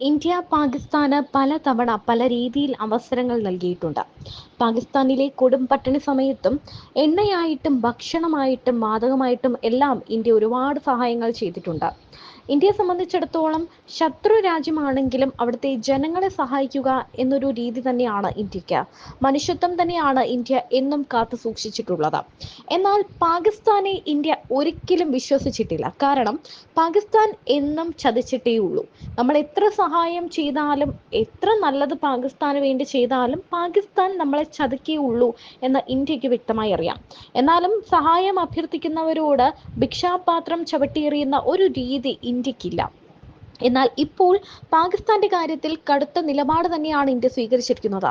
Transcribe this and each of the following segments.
India പാകിസ്ഥാന് പലതവണ പല രീതിയിൽ അവസരങ്ങൾ നൽകിയിട്ടുണ്ട്. പാകിസ്ഥാനിലെ കൊടും പട്ടിണി സമയത്തും എണ്ണയായിട്ടും ഭക്ഷണമായിട്ടും വാതകമായിട്ടും എല്ലാം ഇന്ത്യ ഒരുപാട് സഹായങ്ങൾ ചെയ്തിട്ടുണ്ട്. ഇന്ത്യയെ സംബന്ധിച്ചിടത്തോളം ശത്രു രാജ്യമാണെങ്കിലും അവിടുത്തെ ജനങ്ങളെ സഹായിക്കുക എന്നൊരു രീതി തന്നെയാണ് ഇന്ത്യയ്ക്ക്. മനുഷ്യത്വം തന്നെയാണ് ഇന്ത്യ എന്നും കാത്തു സൂക്ഷിച്ചിട്ടുള്ളത്. എന്നാൽ പാകിസ്ഥാനെ ഇന്ത്യ ഒരിക്കലും വിശ്വസിച്ചിട്ടില്ല. കാരണം പാകിസ്ഥാൻ എന്നും ചതിച്ചിട്ടേ ഉള്ളൂ. നമ്മൾ എത്ര സഹായം ചെയ്താലും എത്ര നല്ലത് പാകിസ്ഥാന് വേണ്ടി ചെയ്താലും പാകിസ്ഥാൻ നമ്മളെ ചതിക്കേ ഉള്ളൂ എന്ന് ഇന്ത്യയ്ക്ക് വ്യക്തമായി അറിയാം. എന്നാലും സഹായം അഭ്യർത്ഥിക്കുന്നവരോട് ഭിക്ഷാപാത്രം ചവിട്ടിയെറിയുന്ന ഒരു രീതി ഇന്ത്യക്കില്ല. എന്നാൽ ഇപ്പോൾ പാകിസ്ഥാന്റെ കാര്യത്തിൽ കടുത്ത നിലപാട് തന്നെയാണ് ഇന്ത്യ സ്വീകരിച്ചിരിക്കുന്നത്.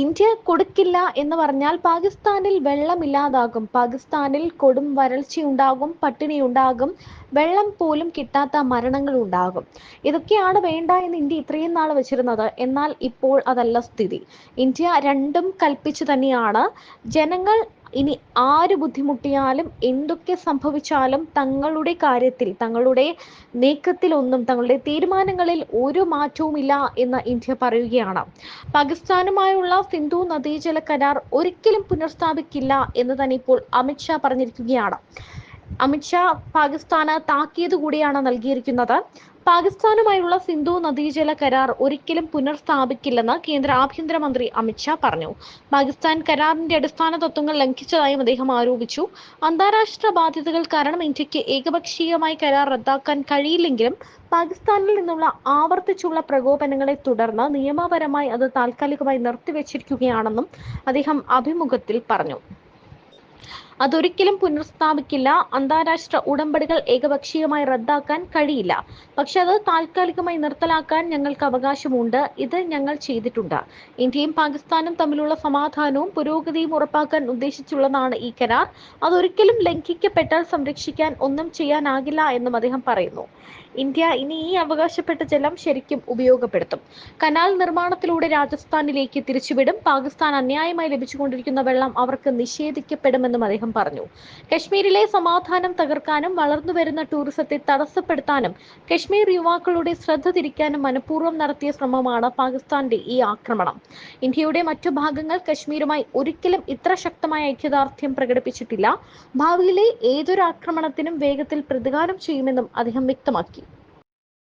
ഇന്ത്യ കൊടുക്കില്ല എന്ന് പറഞ്ഞാൽ പാകിസ്ഥാനിൽ വെള്ളമില്ലാതാകും. പാകിസ്ഥാനിൽ കൊടും വരൾച്ചയുണ്ടാകും പട്ടിണി ഉണ്ടാകും വെള്ളം പോലും കിട്ടാത്ത മരണങ്ങൾ ഉണ്ടാകും ഇതൊക്കെയാണ് വേണ്ട എന്ന് ഇന്ത്യ ഇത്രയും നാൾ വെച്ചിരുന്നത്. എന്നാൽ ഇപ്പോൾ അതല്ല സ്ഥിതി. ഇന്ത്യ രണ്ടും കൽപ്പിച്ചു തന്നെയാണ്. ജനങ്ങൾ ഇനി ആര് ബുദ്ധിമുട്ടിയാലും എന്തൊക്കെ സംഭവിച്ചാലും തങ്ങളുടെ കാര്യത്തിൽ തങ്ങളുടെ നീക്കത്തിലൊന്നും തങ്ങളുടെ തീരുമാനങ്ങളിൽ ഒരു മാറ്റവുമില്ല എന്ന് ഇന്ത്യ പറയുകയാണ്. പാകിസ്ഥാനുമായുള്ള സിന്ധു നദീജല കരാർ ഒരിക്കലും പുനഃസ്ഥാപിക്കില്ല എന്ന് തന്നെ ഇപ്പോൾ അമിത്ഷാ പറഞ്ഞിരിക്കുകയാണ്. അമിത്ഷാ പാകിസ്ഥാന് താക്കീത് കൂടിയാണ് നൽകിയിരിക്കുന്നത്. പാകിസ്ഥാനുമായുള്ള സിന്ധു നദീജല കരാർ ഒരിക്കലും പുനർസ്ഥാപിക്കില്ലെന്ന് കേന്ദ്ര ആഭ്യന്തരമന്ത്രി അമിത്ഷാ പറഞ്ഞു. പാകിസ്ഥാൻ കരാറിന്റെ അടിസ്ഥാന തത്വങ്ങൾ ലംഘിച്ചതായും അദ്ദേഹം ആരോപിച്ചു. അന്താരാഷ്ട്ര ബാധ്യതകൾ കാരണം ഇന്ത്യയ്ക്ക് ഏകപക്ഷീയമായി കരാർ റദ്ദാക്കാൻ കഴിയില്ലെങ്കിലും പാകിസ്ഥാനിൽ നിന്നുള്ള ആവർത്തിച്ചുള്ള പ്രകോപനങ്ങളെ തുടർന്ന് നിയമപരമായി അത് താൽക്കാലികമായി നിർത്തിവെച്ചിരിക്കുകയാണെന്നും അദ്ദേഹം അഭിമുഖത്തിൽ പറഞ്ഞു. അതൊരിക്കലും പുനഃസ്ഥാപിക്കില്ല. അന്താരാഷ്ട്ര ഉടമ്പടികൾ ഏകപക്ഷീയമായി റദ്ദാക്കാൻ കഴിയില്ല. പക്ഷെ അത് താൽക്കാലികമായി നിർത്തലാക്കാൻ ഞങ്ങൾക്ക് അവകാശമുണ്ട്. ഇത് ഞങ്ങൾ ചെയ്തിട്ടുണ്ട്. ഇന്ത്യയും പാകിസ്ഥാനും തമ്മിലുള്ള സമാധാനവും പുരോഗതിയും ഉറപ്പാക്കാൻ ഉദ്ദേശിച്ചുള്ളതാണ് ഈ കരാർ. അതൊരിക്കലും ലംഘിക്കപ്പെട്ടാൽ സംരക്ഷിക്കാൻ ഒന്നും ചെയ്യാനാകില്ല എന്നും അദ്ദേഹം പറയുന്നു. ഇന്ത്യ ഇനി ഈ അവകാശപ്പെട്ട ജലം ശരിക്കും ഉപയോഗപ്പെടുത്തും. കനാൽ നിർമ്മാണത്തിലൂടെ രാജസ്ഥാനിലേക്ക് തിരിച്ചുവിടും. പാകിസ്ഥാൻ അന്യായമായി ലഭിച്ചുകൊണ്ടിരിക്കുന്ന വെള്ളം അവർക്ക് നിഷേധിക്കപ്പെടുമെന്നും അദ്ദേഹം പറഞ്ഞു. കശ്മീരിലെ സമാധാനം തകർക്കാനും വളർന്നു വരുന്ന ടൂറിസത്തെ തടസ്സപ്പെടുത്താനും കശ്മീർ യുവാക്കളുടെ ശ്രദ്ധ തിരിക്കാനും മനഃപൂർവം നടത്തിയ ശ്രമമാണ് പാകിസ്ഥാന്റെ ഈ ആക്രമണം. ഇന്ത്യയുടെ മറ്റു ഭാഗങ്ങൾ കശ്മീരുമായി ഒരിക്കലും ഇത്ര ശക്തമായ ഐക്യദാർഢ്യം പ്രകടിപ്പിച്ചിട്ടില്ല. ഭാവിയിലെ ഏതൊരു ആക്രമണത്തിനും വേഗത്തിൽ പ്രതികാരം ചെയ്യുമെന്നും അദ്ദേഹം വ്യക്തമാക്കി.